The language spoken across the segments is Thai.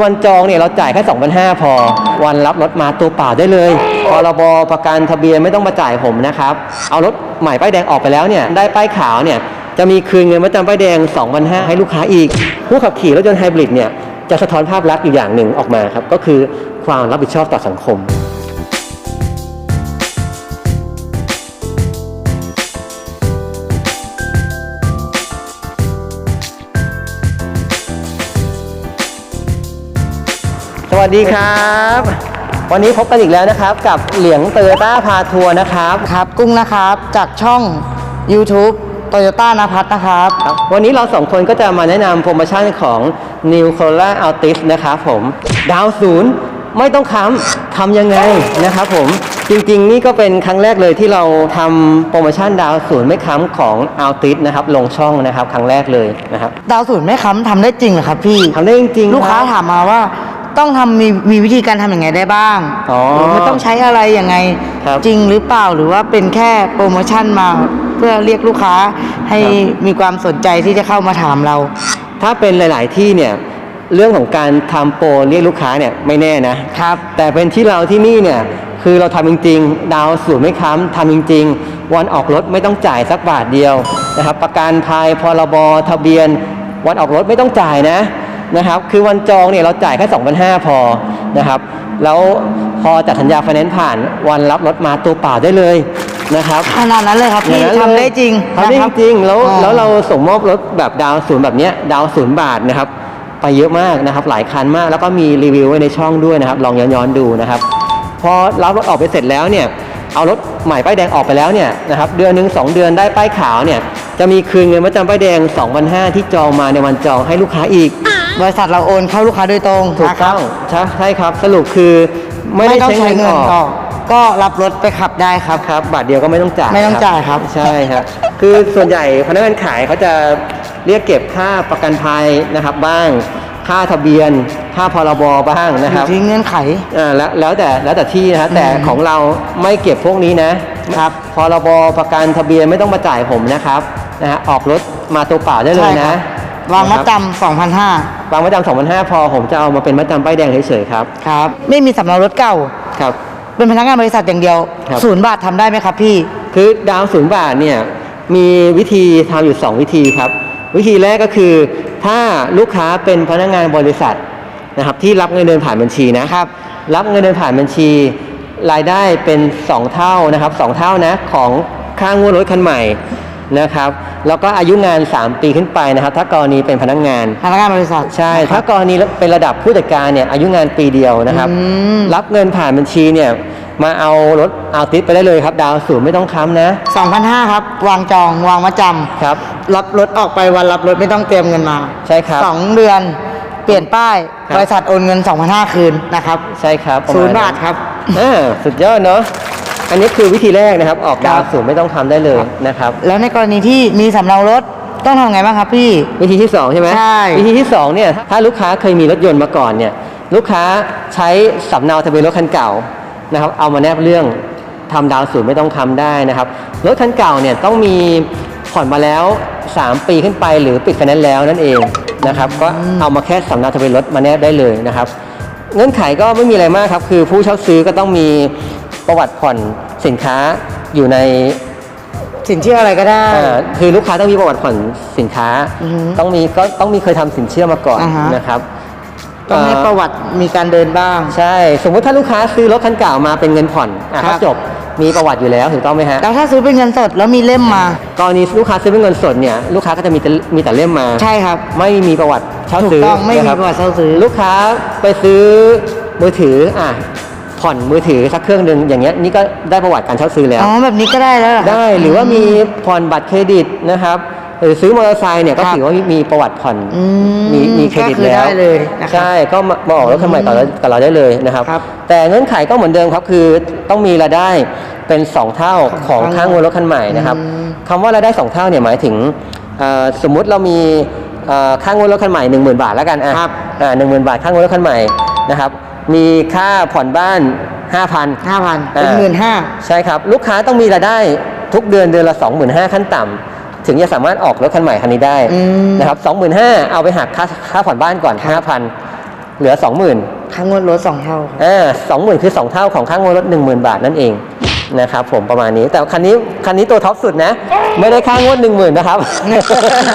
วันจองเนี่ยเราจ่ายแค่2,500พอ วันรับรถมาตัวเปล่าได้เลยพรบประกันทะเบียนไม่ต้องมาจ่ายผมนะครับ เอารถใหม่ป้ายแดงออกไปแล้วเนี่ยได้ป้ายขาวเนี่ยจะมีคืนเงินมาจำป้ายแดง2,500ให้ลูกค้าอีก ผู้ขับขี่รถยนต์ไฮบริดเนี่ยจะสะท้อนภาพลักษณ์อยู่อย่างหนึ่งออกมาครับก็คือความรับผิดชอบต่อสังคม วัสดีครับ วันนี้พบกันอีกแล้วนะครับ กับเหลียงเตอร์ต้าพาทัวร์นะครับครับ กุ้งนะครับจากช่อง YouTube Toyota นภัทรนะครับครับ วันนี้เราสองคนก็จะมาแนะนำโปรโมชั่นของ New Corolla Altis นะครับผม ดาวศูนย์ไม่ต้องค้ำทำยังไงนะครับผมจริงๆ นี่ก็เป็นครั้งแรกเลยที่เราทำโปรโมชั่นดาวศูนย์ไม่ค้ำของ Altis นะครับลงช่องนะครับครั้งแรกเลยนะครับดาวศูนย์ไม่ค้ำทำได้จริงเหรอครับพี่ทำได้จริงๆลูกค้ารับถามมาว่า ต้องทำมีมีวิธีการทำอย่างไงได้บ้างอ๋อหรือมันต้องใช้อะไรยังไง ครับจริงหรือเปล่าหรือว่าเป็นแค่โปรโมชั่นมาเพื่อเรียกลูกค้าให้ครับ มีความสนใจที่จะเข้ามาถามเรา ถ้าเป็นหลาย ๆ ที่เนี่ยเรื่องของการทำโปรเรียกลูกค้าเนี่ยไม่แน่นะ ครับ แต่เป็นที่เราที่นี่เนี่ยคือเราทำจริง ๆ ดาวศูนย์ไม่ค้ำทำจริง ๆ วันออกรถไม่ต้องจ่ายสักบาทเดียวนะครับประกันภัยพรบทะเบียน วันออกรถไม่ต้องจ่ายนะ นะครับ คือวันจองเนี่ยเราจ่ายแค่2,500พอนะครับ แล้วพอจัดสัญญาไฟแนนซ์ผ่านวันรับรถมาตัวเปล่าได้เลยนะครับขนาดนั้นเลยครับพี่อย่างนั้นเลยทำได้จริงทำได้นะคจบริงๆแล้วอ๋อแล้วเราส่งมอบรถแบบดาวศูนย์แบบเนี้ยดาวศูนย์บาทนะครับ ไปเยอะมากนะครับ หลายคันมาก แล้วก็มีรีวิวไว้ในช่องด้วยนะครับ ลองย้อนๆดูนะครับ พอรับรถออกไปเสร็จแล้วเนี่ยเอารถใหม่ป้ายแดงออกไปแล้วเนี่ยนะครับเดือนหนึ่งสองเดือนได้ป้ายขาวเนี่ยจะมีคืนเงินมาจำป้ายแดง 2,500ที่จองมาในวันจองให้ลูกค้าอีก บริษัทเราโอนเข้าลูกค้าโดยตรงถูกนะครัต้บองใช่ใช่ครับ สรุปคือไม่ได้ต้องใช้ใช้เงินเงินออออก ก ก็รับรถไปขับได้ครับ ครับบาทเดียวก็ไม่ต้องจ่ายไม่ต้องจ่ายครับ ใช่ครับคือส่วนใหญ่พนักงานขายเขาจะเรียกเก็บค่าประกันภัยนะครับบ้าง ค่าทะเบียน ค่าพรบบ้างนะอครับยู่ที่เงื่อนไข อ่าแล้วแล้วแต่แล้วแต่ที่นะครับแต่อืม ของเราไม่เก็บพวกนี้นะครับ พรบประกันทะเบียนไม่ต้องมาจ่ายผมนะครับนะฮะออกรถมาตัวเปล่าได้เลยใช่นะครับ วางมัดนะครับจำสองพันห้าวางมัดจำสองพันห้าพอผมจะเอามาเป็นมัดจำป้ายแดงเฉยๆครับครับ ไม่มีสำเนารถเก่าครับ เป็นพนักงานบริษัทอย่างเดียวครับ ศูนย์บาททำได้ไหมครับพี่ คือดาวศูนย์บาทเนี่ยมีวิธีทำอยู่ 2 วิธีครับ วิธีแรกก็คือถ้าลูกค้าเป็นพนักงานบริษัทนะครับที่รับเงินเดือนผ่านบัญชีนะครับ รับเงินเดือนผ่านบัญชี รายได้เป็น 2 เท่านะครับ2เท่านะของค่างวดรถคันใหม่ นะครับ แล้วก็อายุงาน 3 ปีขึ้นไปนะครับ ถ้ากรณีเป็นพนักงาน พนักงานบริษัทใช่นะคถ้ารับกรณีเป็นระดับผู้จัดการเนี่ยอายุงานปีเดียวนะครับอืมรับเงินผ่านบัญชีเนี่ยมาเอารถเอาติดไปได้เลยครับ ดาวศูนย์ไม่ต้องค้ำนะ 2,500 ครับ วางจองวางมัดจครับำรับรถออกไปวันรับรถไม่ต้องเตรียมเงินมา ใช่ครับสองเดือนเปลี่ยนป้ายครับบริษัทโอนเงิน2,500คืนนะครับ ใช่ครับประมณศูนย์บาทครับอ่าสุดยอดเนาะ อันนี้คือวิธีแรกนะครับ ออกดาวครับศูนย์ไม่ต้องทำได้เลยนะครับ แล้วในกรณีที่มีสำเนารถต้องทำไงบ้างครับพี่ วิธีที่สองใช่ไหมใช่ วิธีที่สองเนี่ยถ้าลูกค้าเคยมีรถยนต์มาก่อนเนี่ยลูกค้าใช้สำเนาทะเบียนรถคันเก่านะครับเอามาแนบเรื่องทำดาวศูนย์ไม่ต้องทำได้นะครับรถคันเก่าเนี่ยต้องมีผ่อนมาแล้ว 3 ปีขึ้นไปหรือปิดไฟแนนซ์แล้วนั่นเองนะครับก็เอามาแค่สำเนาทะเบียนรถมาแนบได้เลยนะครับ เงื่อนไขก็ไม่มีอะไรมากครับ คือผู้เช่าซื้อก็ต้องมี ประวัติผ่อนสินค้าอยู่ในสินเชื่ออะไรก็ได้ อ่าคือลูกค้าต้องมีประวัติผ่อนสินค้า อือฮึ ต้องมีก็ต้องมีเคยทำสินเชื่อมาก่อนอ่าฮะ นะครับต้องให้ประวัติมีการเดินบ้าง ใช่ สมมุติถ้าลูกค้าซื้อรถคันเก่ามาเป็นเงินผ่อนอะครัก็บ จบมีประวัติอยู่แล้วถูกต้องไหมฮะ แล้วถ้าซื้อเป็นเงินสดแล้วมีเล่มมา กรณีลูกค้าซื้อเป็นเงินสดเนี่ยลูกค้าก็จะมีแต่มีแต่เล่มมา ใช่ครับ ไม่มีประวัติเช่าถูกซื้อต้องไม่มีนคบประวัติเช่าซื้อ ลูกค้าไปซื้อมือถืออะ ผ่อนมือถือสักเครื่องหนึ่งอย่างเงี้ยนี่ก็ได้ประวัติการเช่าซื้อแล้ว อ๋อแบบนี้ก็ได้แล้วเครับได้หรือว่ามีผ่อนบัตรเครดิตนะครับหรือซื้อมอเตอร์ไซค์เนี่ยก็ครับถือว่ามีประวัติผ่อนอืมมีมีเครดิตก็คือแล้วได้เลยนะครับใช่ก็มามาออกรถคันใหม่กับเรากับเราได้เลยนะครับครับ แต่เงื่อนไขก็เหมือนเดิมครับคือต้องมีรายได้เป็น 2 เท่าของของค่างวดรถคันใหม่นะครับอืมคำว่ารายได้ 2 เท่าเนี่ยหมายถึงเอ่อสมมุติเรามีเอ่อค่างวดรถคันใหม่ 10,000 บาทแล้วกันอะครับอ่าหนึ่งหมื่นบาทค่างวดรถคันใหม่นะครับ มีค่าผ่อนบ้าน 5,000 ห้าพันเป็นอ่าหมื่นห้าใช่ครับ ลูกค้าต้องมีรายได้ทุกเดือนเดือนละ 25,000 ขั้นต่ำถึงจะสามารถออกรถคันใหม่คันนี้ได้อืมนะครับ25,000 เอาไปหักค่าค่าผ่อนบ้านก่อน 5,000 เหลือ 20,000 ค่างวดรถสองเท่าครับอ่าสองหมื่นคือ 2 เท่าของค่างวดรถ 10,000 บาทนั่นเอง นะครับผมประมาณนี้แต่คันนี้คันนี้ตัวท็อปสุดนะ ไม่ได้ค่างวด10,000นะครับ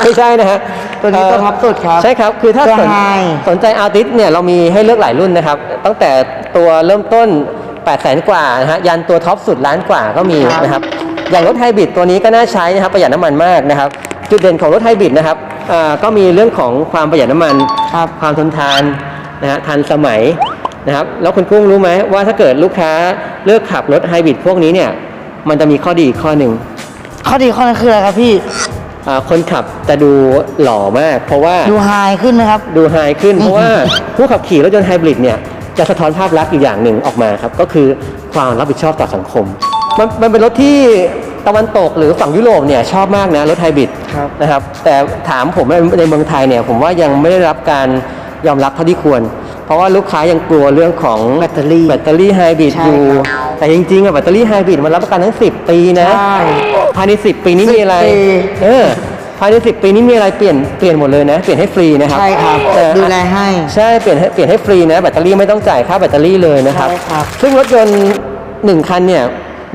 ไม่ใช่นะฮะตัวนี้ตัวท็อปสุดครับใช่ครับคือถ้าตัวสน high สนใจอาร์ติสเนี่ยเรามีให้เลือกหลายรุ่นนะครับ ตั้งแต่ตัวเริ่มต้น8 0 0 0 0 0กว่านะฮะยันตัวท็อปสุดล้านกว่าก็มีครับนะครับอย่างรถไฮบริดตัวนี้ก็น่าใช้นะครับประหยัดน้ำมันมากนะครับ จุดเด่นของรถไฮบริดนะครับอ่าก็มีเรื่องของความประหยัดน้ำมันครับความทนทานนะฮะทันสมัย นะครับ แล้วคุณกุ้งรู้ไหมว่าถ้าเกิดลูกค้าเลือกขับรถไฮบริดพวกนี้เนี่ย มันจะมีข้อดีอีกข้อหนึ่งข้อดีข้อนั้นคืออะไรครับพี่อ่าคนขับจะดูหล่อมาก เพราะว่าดูไฮขึ้นไหมครับ ดูไฮขึ้น เพราะว่าผู้ขับขี่รถยนต์ไฮบริดเนี่ยจะสะท้อนภาพลักษณ์อยู่อย่างหนึ่งออกมาครับ ก็คือความรับผิดชอบต่อสังคม มันมันเป็นรถที่ตะวันตกหรือฝั่งยุโรปเนี่ยชอบมากนะรถไฮบริดครับนะครับ แต่ถามผมในในเมืองไทยเนี่ยผมว่ายังไม่ได้รับการยอมรับเท่าที่ควร เพราะว่าลูกค้ายังกลัวเรื่องของแบตเตอรี่แบตเตอรี่ไฮบริดใช่อยู่ครับแต่จริงๆอะแบตเตอรี่ไฮบริดมันรับประกันทั้ง 10 ปีนะใช่ภายใน 10 ปีนี้มีอะไร10ปีเออภายใน10ปีนี้มีอะไรเปลี่ยนเปลี่ยนหมดเลยนะ เปลี่ยนให้ฟรีนะครับ ใช่ครับเออดูแลให้ ใช่เปลี่ยนให้เปลี่ยนให้ฟรีนะแบตเตอรี่ไม่ต้องจ่ายค่าแบตเตอรี่เลยนะครับใช่ครับซึ่งรถยนต์หนึ่งคันเนี่ย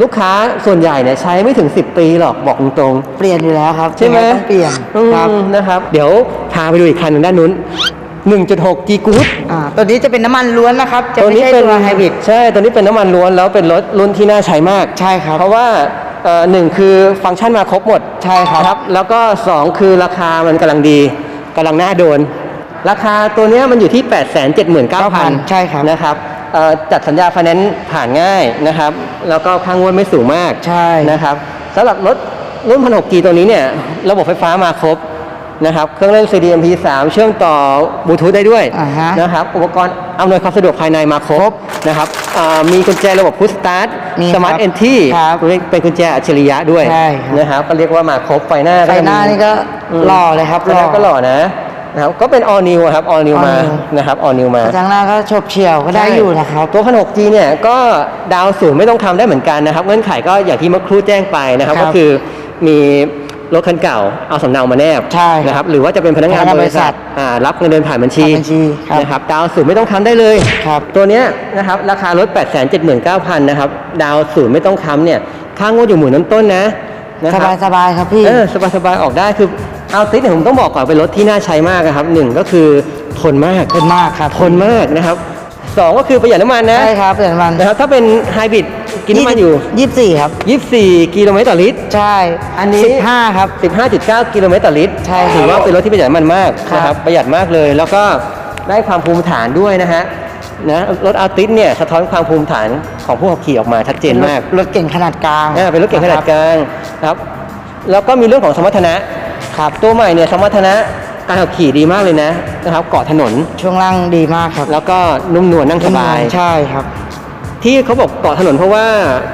ลูกค้าส่วนใหญ่เนี่ยใช้ไม่ถึง 10 ปีหรอกบอกตรงเปลี่ยนอยู่แล้วครับๆใช่ไหมยังงต้องเปลี่ยนอืมครับนะครับ เดี๋ยวพาไปดูอีกคันหนึ่งด้านนู้น 1.6 G Good อ่าตัวนี้จะเป็นน้ำมันล้วนนะครับ จะไม่ใช่ตัวไฮบริดใช่ตัวนี้เป็นน้ำมันล้วนแล้วเป็นรถรุ่นที่น่าใช้มาก ใช่ครับ เพราะว่าเอ่อหนึ่งคือฟังก์ชันมาครบหมด ใช่ครับนะแล้วก็ 2 คือราคามันกำลังดีกำลังน่าโดน ราคาตัวเนี้ยมันอยู่ที่ 8 7 9 0 0 0 ใช่ครับนะครับเอ่อจัดสัญญาไฟแนนซ์ผ่านง่ายนะครับ แล้วก็ค่างวดไม่สูงมากใช่นะครับสำหรับรถรุ่น1,600 g ตัวนี้เนี่ยระบบไฟฟ้ามาครบ นะครับ เครื่องเล่น CD MP3 เชื่อมต่อบลูทูธได้ด้วยอ่าฮะนะครับ อุปกรณ์อำนวยความสะดวกภายในมาครบนะครับอ่ามีกุญแจระบบพุ s สตาร์ทมีสมาร์ทครับเอนที่ครับเป็นกุญแจอัจฉริยะด้วยใช่ครับ นะครับก็เรียกว่ามาครบไฟหน้าไฟหน้านี่ก็มหล่อเลยครับไฟหน้าก็หล่อนะนะครับก็เป็น all new อะครับ all new all มา new นะครับ all new มาทางหน้าก็ฉบเฉี่ยวก็ได้อยู่นะครับ ตัว 1,600G เนี่ยก็ดาวน์ศูนย์ไม่ต้องทำได้เหมือนกันนะครับ เงื่อนไขก็อย่างที่เมื่อครู่แจ้งไปนะครับ ครับก็คือมี รถคันเก่าเอาสำเนามาแนบใช่ครับนะครับหรือว่าจะเป็นพนักงานพนักงานบริษัทบริษัทอ่ารับเงินเดือนผ่านบัญชีผ่านบัญชีครับ นะครับดาวน์ศูนย์ไม่ต้องทำได้เลย ครับ ตัวเนี้ยนะครับราคารถ 8 7 9 0 0 0นะครับดาวน์ศูนย์ไม่ต้องค้ำเนี่ยค่างวดอยู่หมื่นต้นๆนะนะสครับายสบายๆครับพี่ เออสบายๆออกได้คือเอาติสเนี่ยผมต้องบอกก่อนเป็นรถที่น่าใช้มากนะครับหนึ่งก็คือทนมากทนมากครับ ทนมากนะครับ สองก็คือประหยัดน้ำมันนะใช่ครับเปลี่ยนมันนะครับถ้าเป็นไฮบริดกินน้ำมันอยู่ ยี่สิบสี่ครับ 24 กิโลเมตรต่อลิตร ใช่อันนี้ สิบห้าครับ 15.9 กิโลเมตรต่อลิตรใช่ครับถือว่าเป็นรถที่ประหยัดน้ำมันมากครับ นะครับประหยัดมากเลย แล้วก็ได้ความภูมิฐานด้วยนะฮะนะรถอาร์ติสเนี่ยสะท้อนความภูมิฐานของผู้ขับขี่ออกมาชัดเจนมากรถเก่งขนาดกลางอ่าเป็นรถเก่งขนาดกลางนะครับแล้วก็มีเรื่องของสมรรถนะครับตัวใหม่เนี่ยสมรรถนะ การขับขี่ดีมากเลยนะนะครับเกาะถนน ช่วงล่างดีมากครับแล้วก็นุ่มนวลนั่งสบาย ใช่ครับ ที่เขาบอกเกาะถนนเพราะว่า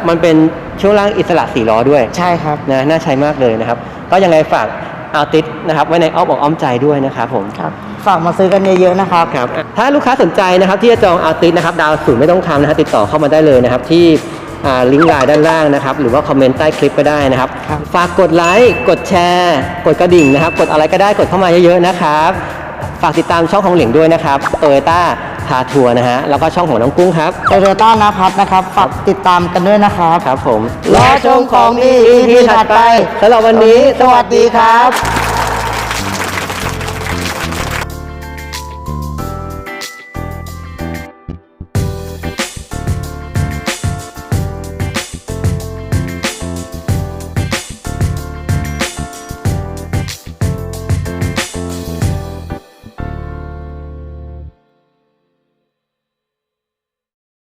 มันเป็นช่วงล่างอิสระสี่ล้อด้วยใช่ครับนะน่าใช้มากเลยนะครับ ก็ยังไงฝากอาร์ติสนะครับไว้ในอ้อมอกอ้อมใจด้วยนะครับผมครับฝากมาซื้อกันเยอะๆนะครับครับ ถ้าลูกค้าสนใจนะครับที่จะจองอาร์ติสนะครับดาวศูนย์ไม่ต้องทำนะฮะติดต่อเข้ามาได้เลยนะครับที่อ่า ลิงก์ไลน์ด้านล่างนะครับ หรือว่าคอมเมนต์ใต้คลิปก็ได้นะครับครับ ฝากกดไลค์ กดแชร์ กดกระดิ่งนะครับ กดอะไรก็ได้กดเข้ามาเยอะๆนะครับ ฝากติดตามช่องของเหลียงด้วยนะครับโตโยต้าพาทัวร์นะฮะ แล้วก็ช่องของน้องกุ้งครับโตโยต้านะพัทนะครับ ฝากติดตามกันด้วยนะครับ ครับผม รอชมของดี EP ถัดไปสำหรับวันนี้ สวัสดีครับ